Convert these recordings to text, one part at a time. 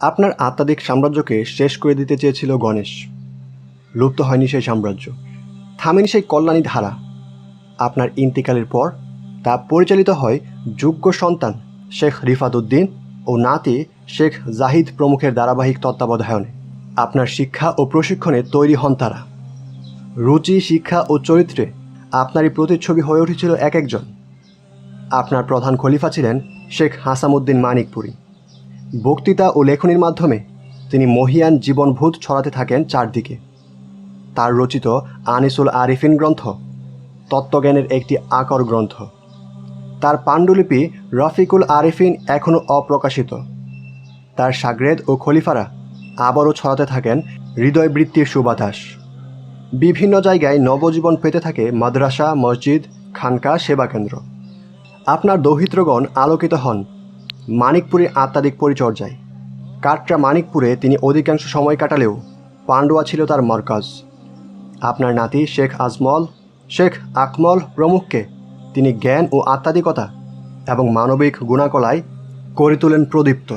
আপনার আত্মাদিক সাম্রাজ্যকে শেষ করে দিতে চেয়েছিল গণেশ। লুপ্ত হয়নি সেই সাম্রাজ্য। থামেনি সেই কল্যাণী ধারা। আপনার ইন্তিকালের পর তা পরিচালিত হয় যোগ্য সন্তান শেখ রিফাতুদ্দিন ও নাতি শেখ জাহিদ প্রমুখের ধারাবাহিক তত্ত্বাবধায়নে আপনার শিক্ষা ও প্রশিক্ষণে তৈরি হন তারা। রুচি, শিক্ষা ও চরিত্রে আপনারই প্রতিচ্ছবি হয়ে উঠেছিল এক একজন। আপনার প্রধান খলিফা ছিলেন শেখ হাসামুদ্দিন মানিকপুরী। বক্তৃতা ও লেখনীর মাধ্যমে তিনি মহিয়ান জীবনভূত ছড়াতে থাকেন চারদিকে। তার রচিত আনিসুল আরিফিন গ্রন্থ তত্ত্বজ্ঞানের একটি আকর গ্রন্থ। তার পাণ্ডুলিপি রফিকুল আরিফিন এখনও অপ্রকাশিত। তার সাগরেদ ও খলিফারা আবারও ছড়াতে থাকেন হৃদয়বৃত্তির সুবাতাস। বিভিন্ন জায়গায় নবজীবন পেতে থাকে মাদ্রাসা, মসজিদ, খানকা সেবাকেন্দ্র। আপনার দৌহিত্রগণ আলোকিত হন মানিকপুরের আত্মাদিক পরিচর্যায়। কাটরা মানিকপুরে তিনি অধিকাংশ সময় কাটালেও পান্ডুয়া ছিল তার মরকাজ। আপনার নাতি শেখ আজমল, শেখ আকমল প্রমুখকে তিনি জ্ঞান ও আত্মাদিকতা এবং মানবিক গুণাকলায় করে তোলেন প্রদীপ্ত।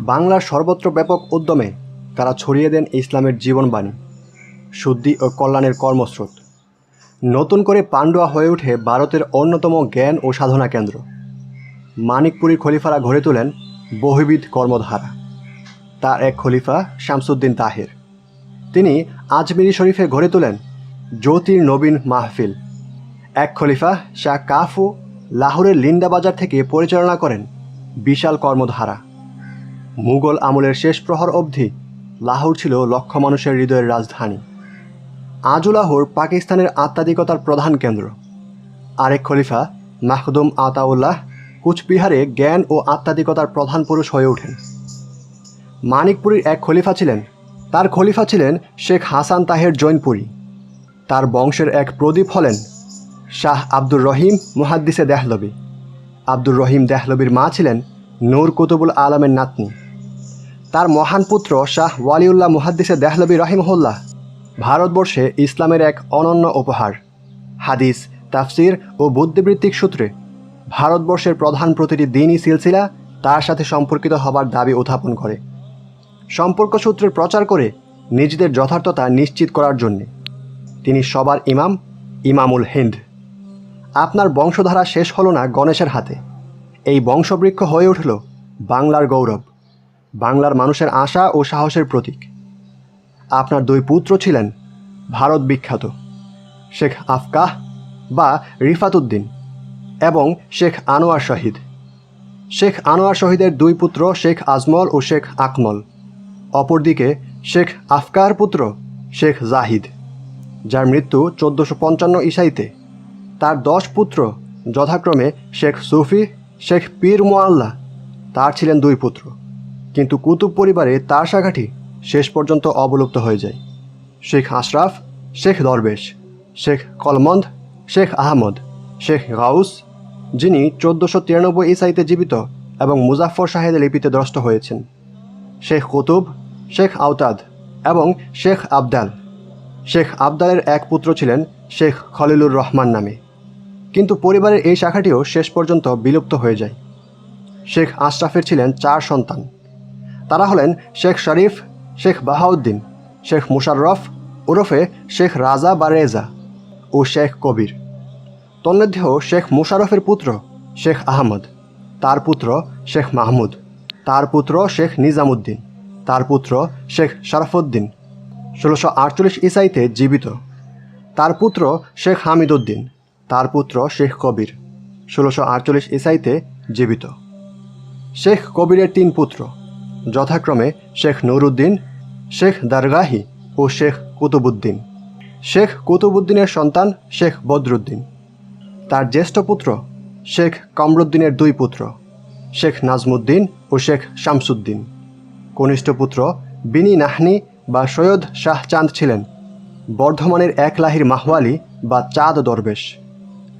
বাংলার সর্বত্র ব্যাপক উদ্যমে তারা ছড়িয়ে দেন ইসলামের জীবনবাণী, শুদ্ধি ও কল্যাণের কর্মস্রোত। নতুন করে পান্ডুয়া হয়ে ওঠে ভারতের অন্যতম জ্ঞান ও সাধনা কেন্দ্র। মানিকপুরীর খলিফারা গড়ে তোলেন বহুবিধ কর্মধারা। তার এক খলিফা শামসুদ্দিন তাহের। তিনি আজমিরি শরীফে গড়ে তোলেন জ্যোতির নবীন মাহফিল। এক খলিফা শাহ কাফু লাহোরের লিন্ডা বাজার থেকে পরিচালনা করেন বিশাল কর্মধারা। মুঘল আমলের শেষ প্রহর অবধি লাহোর ছিল লক্ষ মানুষের হৃদয়ের রাজধানী। আজও লাহোর পাকিস্তানের আত্মাধিকতার প্রধান কেন্দ্র। আরেক খলিফা মাহদুম আতাউল্লাহ কুচবিহারে জ্ঞান ও আত্মাধিকতার প্রধান পুরুষ হয়ে ওঠেন। মানিকপুরীর এক খলিফা ছিলেন। তার খলিফা ছিলেন শেখ হাসান তাহের জৈনপুরী। তার বংশের এক প্রদীপ হলেন শাহ আব্দুর রহিম মুহাদ্দিসে দেহলবি। আব্দুর রহিম দেহলবির মা ছিলেন নূর কুতুবুল আলমের নাতনি। তার মহান পুত্র শাহ ওয়ালিউল্লাহ মুহাদ্দিসে দেহলবি রহিমহুল্লাহ ভারতবর্ষে ইসলামের এক অনন্য উপহার। হাদিস, তাফসির ও বুদ্ধিবৃত্তিক সূত্রে ভারতবর্ষের প্রধান প্রতিটি দিনই সিলসিলা তার সাথে সম্পর্কিত হবার দাবি উত্থাপন করে। সম্পর্ক সূত্রের প্রচার করে নিজেদের যথার্থতা নিশ্চিত করার জন্যে। তিনি সবার ইমাম, ইমামুল হিন্দ। আপনার বংশধারা শেষ হলো না গণেশের হাতে। এই বংশবৃক্ষ হয়ে উঠল বাংলার গৌরব, বাংলার মানুষের আশা ও সাহসের প্রতীক। আপনার দুই পুত্র ছিলেন ভারত বিখ্যাত, শেখ আফকাহ বা রিফাতুদ্দিন এবং শেখ আনোয়ার শহীদ। শেখ আনোয়ার শহীদের দুই পুত্র শেখ আজমল ও শেখ আকমল। অপরদিকে শেখ আফকার পুত্র শেখ জাহিদ, যার মৃত্যু চোদ্দোশো পঞ্চান্ন ইসাইতে তার দশ পুত্র যথাক্রমে শেখ সুফি, শেখ পীর মোয়াল্লা তার ছিলেন দুই পুত্র। কিন্তু কুতুব পরিবারে তার শাখাটি শেষ পর্যন্ত অবলুপ্ত হয়ে যায়। শেখ আশরাফ, শেখ দরবেশ, শেখ কলমন্দ, শেখ আহমদ, শেখ গাউস যিনি চোদ্দোশো তিরানব্বই ইসাইতে জীবিত এবং মুজাফর শাহেদের লিপিতে দ্রষ্ট হয়েছেন। শেখ কুতুব, শেখ আওতাদ এবং শেখ আবদাল। শেখ আবদালের এক পুত্র ছিলেন শেখ খলিলুর রহমান নামে। কিন্তু পরিবারের এই শাখাটিও শেষ পর্যন্ত বিলুপ্ত হয়ে যায়। শেখ আশরাফের ছিলেন চার সন্তান। তারা হলেন শেখ শরীফ, শেখ বাহাউদ্দিন, শেখ মুশাররফ, ওরফে শেখ রাজা বা রেজা ও শেখ কবির। তন্মধ্যেও শেখ মুশারফের পুত্র শেখ আহমদ, তার পুত্র শেখ মাহমুদ, তার পুত্র শেখ নিজামুদ্দিন, তার পুত্র শেখ শরফুদ্দিন, ষোলোশো আটচল্লিশ ইসাইতে জীবিত। তার পুত্র শেখ হামিদুদ্দিন, তার পুত্র শেখ কবির, ষোলোশো আটচল্লিশ ইসাইতে জীবিত। শেখ কবিরের তিন পুত্র, যথাক্রমে শেখ নুরুদ্দিন, শেখ দারগাহি ও শেখ কুতুবুদ্দিন। শেখ কুতুবুদ্দিনের সন্তান শেখ বদরুদ্দিন। তার জ্যেষ্ঠ পুত্র, শেখ কমরুদ্দিনের দুই পুত্র, শেখ নাজমুদ্দিন ও শেখ শামসুদ্দিন। কনিষ্ঠ পুত্র বিনি নাহনি বা সৈয়দ শাহ চাঁদ ছিলেন। বর্ধমানের এক লাহির মাহওয়ালি বা চাঁদ দরবেশ।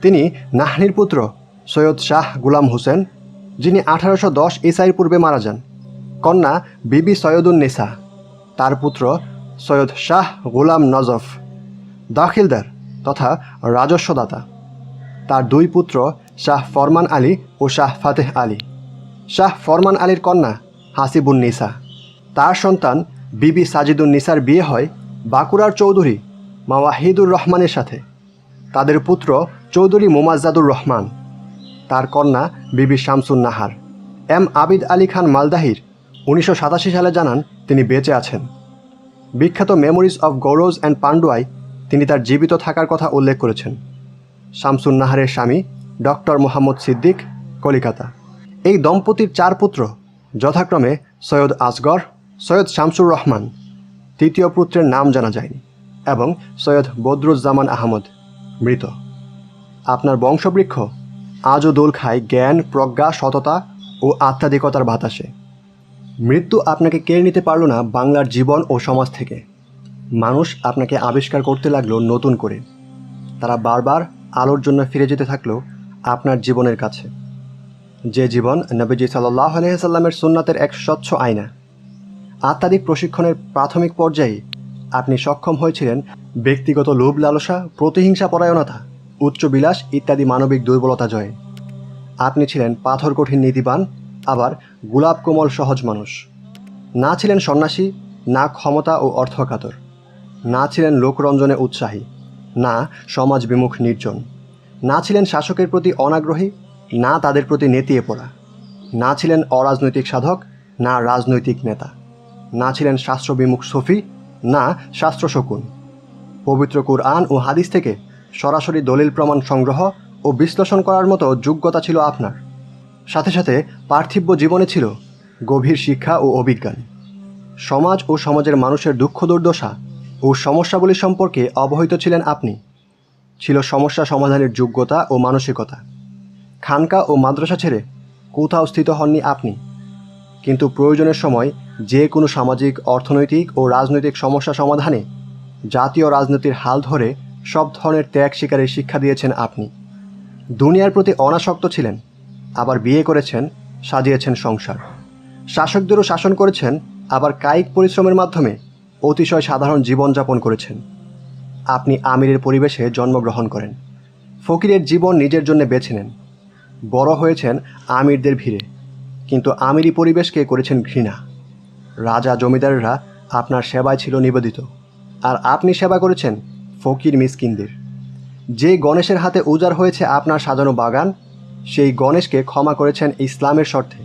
তিনি নাহনির পুত্র সৈয়দ শাহ গুলাম হোসেন, যিনি আঠারোশো দশ ইসাইর পূর্বে মারা যান। কন্যা বিবি সৈয়দুন নিসা। তার পুত্র সৈয়দ শাহ গুলাম নজফ। দাখিলদার তথা রাজস্বদাতা। তার দুই পুত্র শাহ ফরমান আলী ও শাহ ফাতেহ আলী। শাহ ফরমান আলীর কন্যা হাসিবুন নিসা তার সন্তান বিবি সাজিদুন নিসার বিয়ে হয় বাঁকুড়ার চৌধুরী মাওয়াহিদুর রহমানের সাথে। তাদের পুত্র চৌধুরী মোমাজ্জাদুর রহমান। তার কন্যা বিবি শামসুন নাহার এম আবিদ আলী খান মালদাহির উনিশশো সাতাশি সালে জানান তিনি বেঁচে আছেন। বিখ্যাত মেমোরিজ অফ গৌরজ অ্যান্ড পান্ডুয়ায় তিনি তার জীবিত থাকার কথা উল্লেখ করেছেন। শামসুন নাহারের স্বামী ডক্টর মোহাম্মদ সিদ্দিক, কলিকাতা। এই দম্পতির চার পুত্র, যথাক্রমে সৈয়দ আসগর, সৈয়দ শামসুর রহমান। তৃতীয় পুত্রের নাম জানা যায়নি এবং সৈয়দ বদরুজ্জামান আহমদ মৃত। আপনার বংশবৃক্ষ আজও দোল খায় জ্ঞান, প্রজ্ঞা, সততা ও আত্মাধিকতার বাতাসে। মৃত্যু আপনাকে কেড়ে নিতে পারল না বাংলার জীবন ও সমাজ থেকে। মানুষ আপনাকে আবিষ্কার করতে লাগল নতুন করে। তারা বারবার আলোর জন্য ফিরে যেতে থাকল আপনার জীবনের কাছে। যে জীবন নবীজি সাল্লাহ আলহিসাল্লামের সুন্নাতের এক স্বচ্ছ আয়না। আত্মাধিক প্রশিক্ষণের প্রাথমিক পর্যায়ে আপনি সক্ষম হয়েছিলেন ব্যক্তিগত লোভ লালসা, প্রতিহিংসা পরায়ণতা উচ্চবিলাস ইত্যাদি মানবিক দুর্বলতা জয়ে। আপনি ছিলেন পাথর কঠিন নীতিবান, আবার গোলাপ কোমল সহজ মানুষ। না ছিলেন সন্ন্যাসী, না ক্ষমতা ও অর্থকাতর। না ছিলেন লোকরঞ্জনে উৎসাহী। না, সমাজ বিমুখ, নির্জন। না ছিলেন শাসকের প্রতি অনাগ্রহী, না তাদের প্রতি নেতিয়ে পড়া। না ছিলেন অরাজনৈতিক সাধক, না রাজনৈতিক নেতা। না ছিলেন শাস্ত্রবিমুখ সফি, না শাস্ত্র শকুন। পবিত্র কুরআন ও হাদিস থেকে সরাসরি দলিল প্রমাণ সংগ্রহ ও বিশ্লেষণ করার মতো যোগ্যতা ছিল আপনার। সাথে সাথে পার্থিব্য জীবনে ছিল গভীর শিক্ষা ও অভিজ্ঞান। সমাজ ও সমাজের মানুষের দুঃখ দুর্দশা ও সমস্যাগুলি সম্পর্কে অবহিত ছিলেন আপনি। ছিল সমস্যা সমাধানের যোগ্যতা ও মানসিকতা। খানকা ও মাদ্রাসা ছেড়ে কোথাও স্থিত হননি আপনি। কিন্তু প্রয়োজনের সময় যে কোনো সামাজিক, অর্থনৈতিক ও রাজনৈতিক সমস্যা সমাধানে জাতীয় রাজনীতির হাল ধরে সব ধরনের ত্যাগ শিকারের শিক্ষা দিয়েছেন আপনি। দুনিয়ার প্রতি অনাসক্ত ছিলেন, আবার বিয়ে করেছেন, সাজিয়েছেন সংসার। শাসকদেরও শাসন করেছেন, আবার কায়িক পরিশ্রমের মাধ্যমে অতিশয় সাধারণ জীবনযাপন করেছেন। আপনি আমিরের পরিবেশে জন্মগ্রহণ করেন। ফকিরের জীবন নিজের জন্য বেছে নেন। বড় হয়েছেন আমিরদের ভিড়ে। কিন্তু আমিরি পরিবেশকে করেছেন ঘৃণা। রাজা জমিদাররা আপনার সেবায় ছিল নিবেদিত। আর আপনি সেবা করেছেন ফকির মিসকিনদের। যে গণেশের হাতে উজাড় হয়েছে আপনার সাজানো বাগান, সেই গণেশকে ক্ষমা করেছেন ইসলামের শর্তে।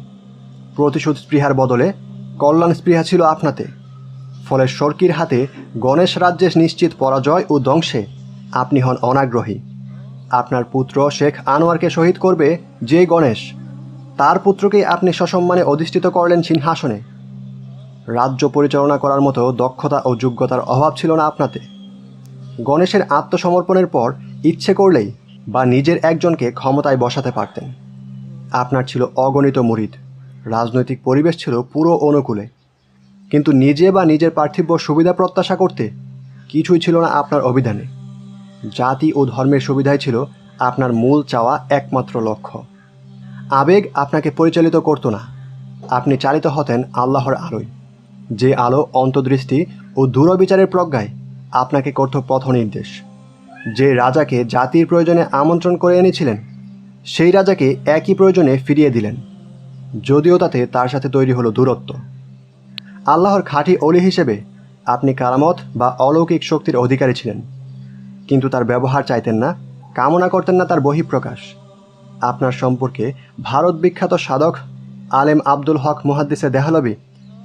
প্রতিশোধ স্পৃহার বদলে কল্যাণ স্পৃহা ছিল আপনাতে। ফলে সরকির হাতে গণেশ রাজ্যের নিশ্চিত পরাজয় ও ধ্বংসে। আপনি হন অনাগ্রহী। আপনার পুত্র শেখ আনোয়ারকে শহীদ করবে যে গণেশ, তার পুত্রকেই আপনি সসম্মানে অধিষ্ঠিত করলেন সিংহাসনে। রাজ্য পরিচালনা করার মতো দক্ষতা ও যোগ্যতার অভাব ছিল না আপনাতে। গণেশের আত্মসমর্পণের পর ইচ্ছে করলেই বা নিজের একজনকে ক্ষমতায় বসাতে পারতেন। আপনার ছিল অগণিত মুরিদ। রাজনৈতিক পরিবেশ ছিল পুরো অনুকূলে। কিন্তু নিজে বা নিজের পার্থিব্য সুবিধা প্রত্যাশা করতে কিছুই ছিল না আপনার অভিধানে। জাতি ও ধর্মের সুবিধাই ছিল আপনার মূল চাওয়া একমাত্র লক্ষ্য। আবেগ আপনাকে পরিচালিত করতো না। আপনি চালিত হতেন আল্লাহর আলোয়। যে আলো, অন্তর্দৃষ্টি ও দূরবিচারের প্রজ্ঞায় আপনাকে করত পথ নির্দেশ যে রাজাকে জাতির প্রয়োজনে আমন্ত্রণ করে এনেছিলেন, সেই রাজাকে একই প্রয়োজনে ফিরিয়ে দিলেন। যদিও তাতে তার সাথে তৈরি হলো দূরত্ব। আল্লাহর খাঁটি অলি হিসেবে আপনি কারামত বা অলৌকিক শক্তির অধিকারী ছিলেন। কিন্তু তার ব্যবহার চাইতেন না, কামনা করতেন না তার বহিঃপ্রকাশ। আপনার সম্পর্কে ভারত বিখ্যাত সাধক আলেম আব্দুল হক মুহাদ্দিসে দেহলবি,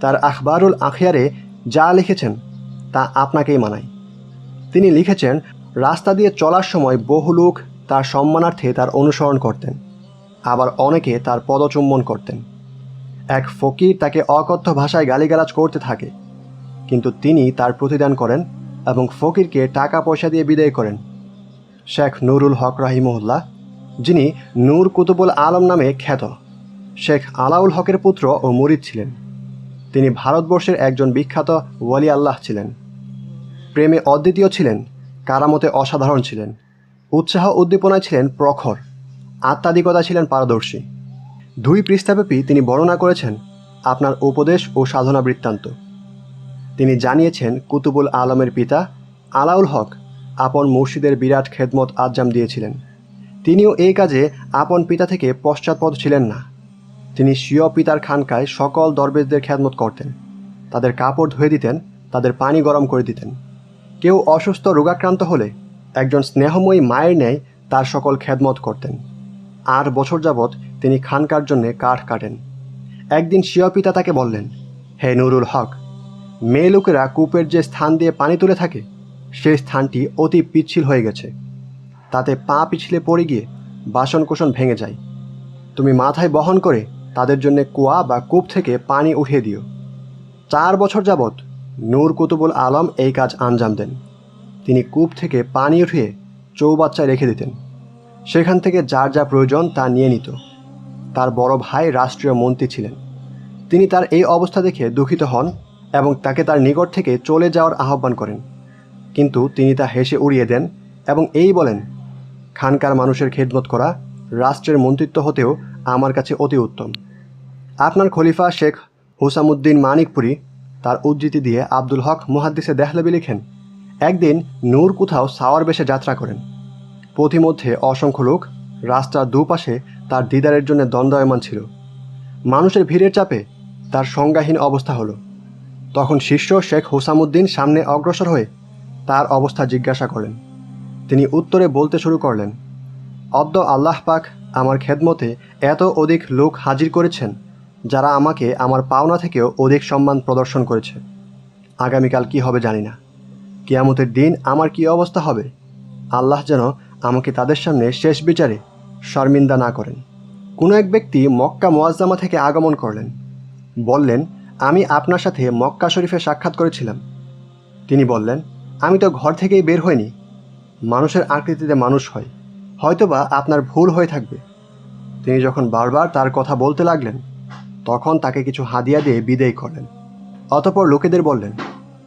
তার আখবারুল আখিয়ারে যা লিখেছেন তা আপনাকেই মানায়। তিনি লিখেছেন, রাস্তা দিয়ে চলার সময় বহু লোক তার সম্মানার্থে তার অনুসরণ করতেন, আবার অনেকে তার পদচুম্বন করতেন। এক ফকির তাকে অকথ্য ভাষায় গালিগালাজ করতে থাকে। কিন্তু তিনি তার প্রতিদান করেন এবং ফকিরকে টাকা পয়সা দিয়ে বিদায় করেন। শেখ নুরুল হক রাহিমুল্লাহ যিনি নূর কুতুবুল আলম নামে খ্যাত, শেখ আলাউল হকের পুত্র ও মুরিদ ছিলেন। তিনি ভারতবর্ষের একজন বিখ্যাত ওয়ালি আল্লাহ ছিলেন। প্রেমে অদ্বিতীয় ছিলেন, কারামতে অসাধারণ ছিলেন, উৎসাহ উদ্দীপনায় ছিলেন প্রখর আত্মাধিকতা ছিলেন পারদর্শী। দুই পৃষ্ঠাব্যাপী তিনি বর্ণনা করেছেন আপনার উপদেশ ও সাধনা বৃত্তান্ত। তিনি জানিয়েছেন, কুতুবুল আলমের পিতা আলাউল হক আপন মুর্শিদের বিরাট খেদমত আজ্জাম দিয়েছিলেন। তিনিও এই কাজে আপন পিতা থেকে পশ্চাৎপদ ছিলেন না। তিনি স্বীয় পিতার খানকায় সকল দরবেশদের খেদমত করতেন। তাদের কাপড় ধুয়ে দিতেন, তাদের পানি গরম করে দিতেন। কেউ অসুস্থ রোগাক্রান্ত হলে একজন স্নেহময়ী মায়ের ন্যায় তার সকল খেদমত করতেন। আট বছর যাবৎ তিনি খানকার জন্যে কাঠ কাটেন। একদিন স্বীয় পিতা তাকে বললেন, হে নুরুল হক, মেয়ে লোকেরা কূপের যে স্থান দিয়ে পানি তুলে থাকে, সেই স্থানটি অতি পিচ্ছিল হয়ে গেছে। তাতে পা পিছলে পড়ে গিয়ে বাসনকোসন ভেঙে যায়। তুমি মাথায় বহন করে তাদের জন্য কুয়া বা কূপ থেকে পানি উঠিয়ে দিও। চার বছর যাবৎ নূর কুতুবুল আলম এই কাজ আঞ্জাম দেন। তিনি কূপ থেকে পানি উঠিয়ে চৌবাচ্চায় রেখে দিতেন। সেখান থেকে যার যা প্রয়োজন তা নিয়ে নিত। তার বড় ভাই রাষ্ট্রীয় মন্ত্রী ছিলেন। তিনি তার এই অবস্থা দেখে দুঃখিত হন এবং তাকে তার নিকট থেকে চলে যাওয়ার আহ্বান করেন। কিন্তু তিনি তা হেসে উড়িয়ে দেন এবং এই বলেন, খানকার মানুষের খেদমত করা রাষ্ট্রের মন্ত্রিত্ব হতেও আমার কাছে অতি উত্তম। আপনার খলিফা শেখ হুসামুদ্দিন মানিকপুরি তার উদ্ধৃতি দিয়ে আব্দুল হক মুহাদ্দিসে দেহলবি লিখেন, একদিন নূর কোথাও সাওয়ার বেশে যাত্রা করেন। পথিমধ্যে অসংখ্য লোক রাস্তার দুপাশে তার দিদারের জন্য দণ্ডায়মান ছিল। মানুষের ভিড়ের চাপে তার সংজ্ঞাহীন অবস্থা হলো। তখন শিষ্য শেখ হোসামুদ্দিন সামনে অগ্রসর হয়ে তার অবস্থা জিজ্ঞাসা করেন তিনি উত্তরে বলতে শুরু করলেন অদ্য আল্লাহ পাক আমার খেদমতে এত অধিক লোক হাজির করেছেন যারা আমাকে আমার পাওনা থেকেও অধিক সম্মান প্রদর্শন করেছে। আগামীকাল কি হবে জানি না। কিয়ামতের দিন আমার কি অবস্থা হবে? আল্লাহ যেন আমাকে তাদের সামনে শেষ বিচারে শর্মিন্দা না করেন। কোনো এক ব্যক্তি মক্কা মোয়াজ্জামা থেকে আগমন করলেন। বললেন, আমি আপনার সাথে মক্কা শরীফে সাক্ষাৎ করেছিলাম। তিনি বললেন, আমি তো ঘর থেকেই বের হইনি। মানুষের আকৃতিতে মানুষ হয়। হয়তোবা আপনার ভুল হয়ে থাকবে। তিনি যখন বারবার তার কথা বলতে লাগলেন, তখন তাকে কিছু হাদিয়া দিয়ে বিদেয় করলেন। অতপর লোকেদের বললেন,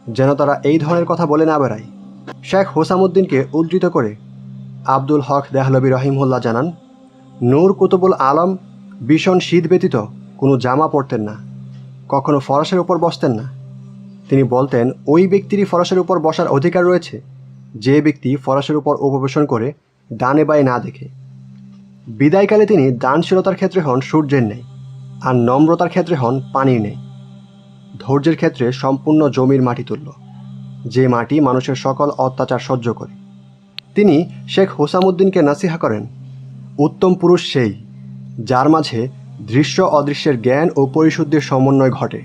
যেন তারা এই ধরনের কথা বলে না বেড়ায়। শেখ হোসামুদ্দিনকে উদ্ধৃত করে আব্দুল হক দেহলবি রহিমুল্লাহ জানান, নূর কুতুবুল আলম ভীষণ শীত ব্যতীত কোনো জামা পরতেন না, কখনো ফরাসের উপর বসতেন না। তিনি বলতেন, ওই ব্যক্তিরই ফরাসের উপর বসার অধিকার রয়েছে, যে ব্যক্তি ফরাসের উপর উপবেশন করে ডানে বায়ে না দেখে। বিদায়কালে তিনি দানশীলতার ক্ষেত্রে হন সূর্যের নেই আর নম্রতার ক্ষেত্রে হন পানির নেই ধৈর্যের ক্ষেত্রে সম্পূর্ণ জমির মাটি তুলল যে মাটি মানুষের সকল অত্যাচার সহ্য করে। তিনি শেখ হোসামুদ্দিনকে নাসিহা করেন। উত্তম পুরুষ সেই, যার মাঝে দৃশ্য অদৃশ্যের জ্ঞান ও পরিশুদ্ধির সমন্বয় ঘটে।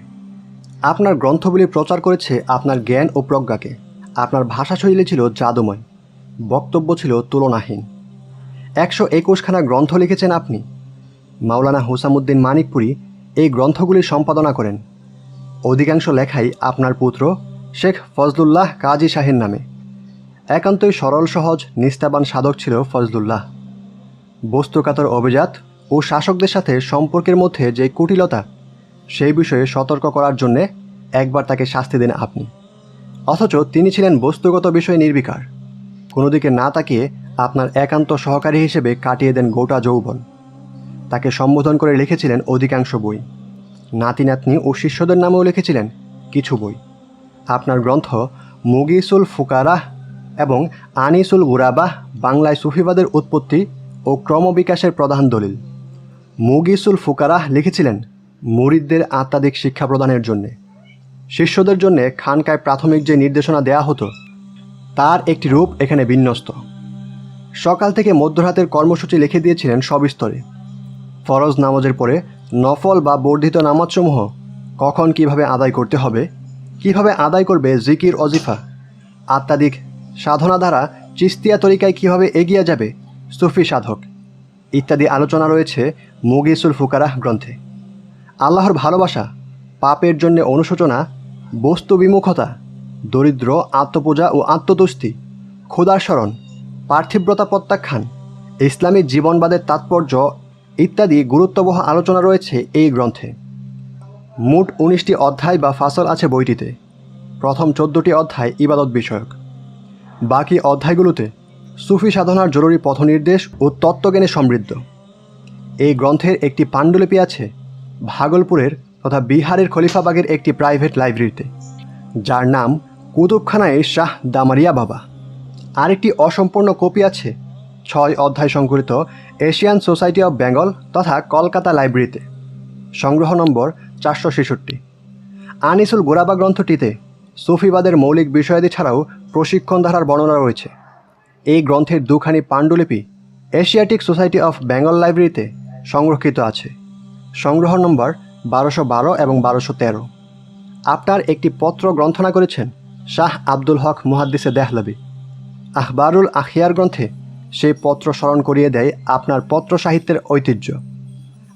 আপনার গ্রন্থগুলি প্রচার করেছে আপনার জ্ঞান ও প্রজ্ঞাকে। আপনার ভাষাশৈলী ছিল জাদুময়, বক্তব্য ছিল তুলনাহীন। একশো একুশখানা গ্রন্থ লিখেছেন আপনি। মাওলানা হুসামুদ্দিন মানিকপুরি এই গ্রন্থগুলি সম্পাদনা করেন। অধিকাংশ লেখাই আপনার পুত্র শেখ ফজলুল্লাহ কাজী শাহের নামে। একান্তই সরল, সহজ নিস্তাবান সাধক ছিল ফজলুল্লাহ। বস্তুকাতর অভিজাত ও শাসকদের সাথে সম্পর্কের মধ্যে যে কুটিলতা, সেই বিষয়ে সতর্ক করার জন্যে একবার তাকে শাস্তি দেন আপনি। অথচ তিনি ছিলেন বস্তুগত বিষয়ে নির্বিকার। কোনো দিকে না তাকিয়ে আপনার একান্ত সহকারী হিসেবে কাটিয়ে দেন গোটা যৌবন। তাকে সম্বোধন করে লিখেছিলেন অধিকাংশ বই। নাতি, নাতনি ও শিষ্যদের নামেও লিখেছিলেন কিছু বই। আপনার গ্রন্থ মুগিসুল ফুকারাহ এবং আনিসুল গুরাবাহ বাংলায় সুফিবাদের উৎপত্তি ও ক্রমবিকাশের প্রধান দলিল। মুগিসুল ফুকারাহ লিখেছিলেন মুরিদদের আত্মাধিক শিক্ষা প্রদানের জন্যে। শিষ্যদের জন্যে খানকায় প্রাথমিক যে নির্দেশনা দেয়া হতো, তার একটি রূপ এখানে বিন্যস্ত। সকাল থেকে মধ্যরাতের কর্মসূচি লিখে দিয়েছিলেন সবিস্তরে। ফরজ নামাজের পরে নফল বা বর্ধিত নামাজসমূহ কখন কীভাবে আদায় করতে হবে, কীভাবে আদায় করবে জিকির অজিফা, আত্মাধিক সাধনা দ্বারা চিস্তিয়া তরিকায় কীভাবে এগিয়ে যাবে, সুফি সাধক। ইত্যাদি আলোচনা রয়েছে মুগিসুল ফুকারাহ গ্রন্থে। আল্লাহর ভালোবাসা, পাপের জন্য অনুশোচনা, বস্তু বিমুখতা, দরিদ্র, আত্মপূজা ও আত্মতুষ্টি ক্ষুদার স্মরণ পার্থিব্রতা প্রত্যাখ্যান, ইসলামী জীবনবাদের তাৎপর্য ইত্যাদি গুরুত্ববহ আলোচনা রয়েছে এই গ্রন্থে। মোট উনিশটি অধ্যায় বা ফাসল আছে বইটিতে। প্রথম চোদ্দটি অধ্যায় ইবাদত বিষয়ক। বাকি অধ্যায়গুলোতে সুফি সাধনার জরুরি পথনির্দেশ ও তত্ত্বজ্ঞানে সমৃদ্ধ। এই গ্রন্থের একটি পাণ্ডুলিপি আছে ভাগলপুরের তথা বিহারের খলিফাবাগের একটি প্রাইভেট লাইব্রেরিতে, যার নাম কুতুবখানায় শাহ দামারিয়া বাবা। আরেকটি অসম্পূর্ণ কপি আছে ছয় অধ্যায় সংকলিত এশিয়ান সোসাইটি অব বেঙ্গল তথা কলকাতা লাইব্রেরিতে, সংগ্রহ নম্বর চারশো ছেষট্টি। আনিসুল গোরাবা গ্রন্থটিতে সুফিবাদের মৌলিক বিষয়াদি ছাড়াও প্রশিক্ষণ ধারার বর্ণনা রয়েছে। এই গ্রন্থের দুখানি পাণ্ডুলিপি এশিয়াটিক সোসাইটি অফ বেঙ্গল লাইব্রেরিতে সংরক্ষিত আছে। সংগ্রহ নম্বর বারোশো বারো এবং বারোশো তেরো। আপনার একটি পত্র গ্রন্থনা করেছেন শাহ আব্দুল হক মুহাদ্দিসে দেহলবি। আখবারুল আখিয়ার গ্রন্থে সেই পত্র স্মরণ করিয়ে দেয় আপনার পত্র সাহিত্যের ঐতিহ্য।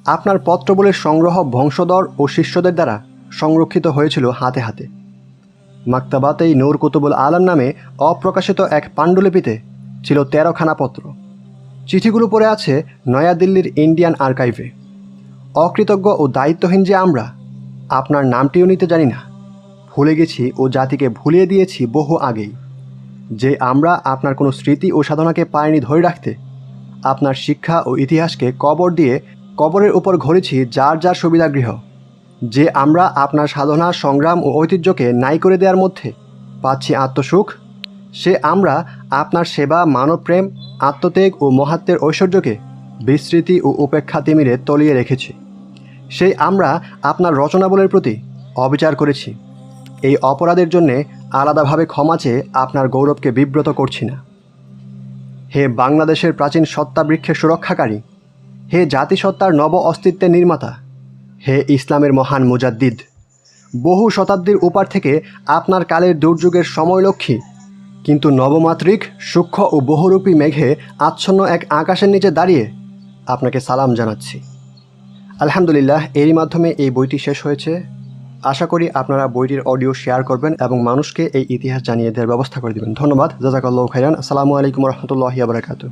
আপনার পত্রবলীর সংগ্রহ বংশধর ও শিষ্যদের দ্বারা সংরক্ষিত হয়েছিল হাতে হাতে। মাক্তাবাতেই নূর কুতুবুল আলম নামে অপ্রকাশিত এক পাণ্ডুলিপিতে ছিল তেরোখানা পত্র চিঠিগুলো পড়ে আছে নয়াদিল্লির ইন্ডিয়ান আর্কাইভে। অকৃতজ্ঞ ও দায়িত্বহীন যে আমরা, আপনার নামটিও নিতে জানি না। ভুলে গেছি ও জাতিকে ভুলিয়ে দিয়েছি বহু আগেই। যে আমরা আপনার কোনো স্মৃতি ও সাধনাকে পায়নি ধরে রাখতে, আপনার শিক্ষা ও ইতিহাসকে কবর দিয়ে কবরের উপর ঘরেছি যার যার সুবিধাগৃহ। যে আমরা আপনার সাধনা, সংগ্রাম ও ঐতিহ্যকে নাই করে দেওয়ার মধ্যে পাচ্ছি আত্মসুখ, সে আমরা আপনার সেবা, মানবপ্রেম, আত্মত্যাগ ও মহাত্মের ঐশ্বর্যকে বিস্মৃতি ও উপেক্ষা তিমিরে তলিয়ে রেখেছি। সেই আমরা আপনার রচনাবলের প্রতি অবিচার করেছি। এই অপরাধের জন্যে আলাদাভাবে ক্ষমা চেয়ে আপনার গৌরবকে বিব্রত করছি না। হে বাংলাদেশের প্রাচীন সত্তা বৃক্ষের সুরক্ষাকারী, হে জাতিসত্তার নব অস্তিত্বের নির্মাতা হে ইসলামের মহান মুজাদ্দিদ, বহু শতাব্দীর উপার থেকে আপনার কালের দুর্যোগের সময়লক্ষ্মী কিন্তু নবমাত্রিক সূক্ষ্ম ও বহুরূপী মেঘে আচ্ছন্ন এক আকাশের নিচে দাঁড়িয়ে আপনাকে সালাম জানাচ্ছি। আলহামদুলিল্লাহ, এরই মাধ্যমে এই বইটি শেষ হয়েছে। আশা করি আপনারা বইটির অডিও শেয়ার করবেন এবং মানুষকে এই ইতিহাস জানিয়ে দেওয়ার ব্যবস্থা করে দেবেন। ধন্যবাদ। জাজাকাল্লাহ খাইরান। আসসালামু আলাইকুম রহমতুল্লাহি আবরাকাতু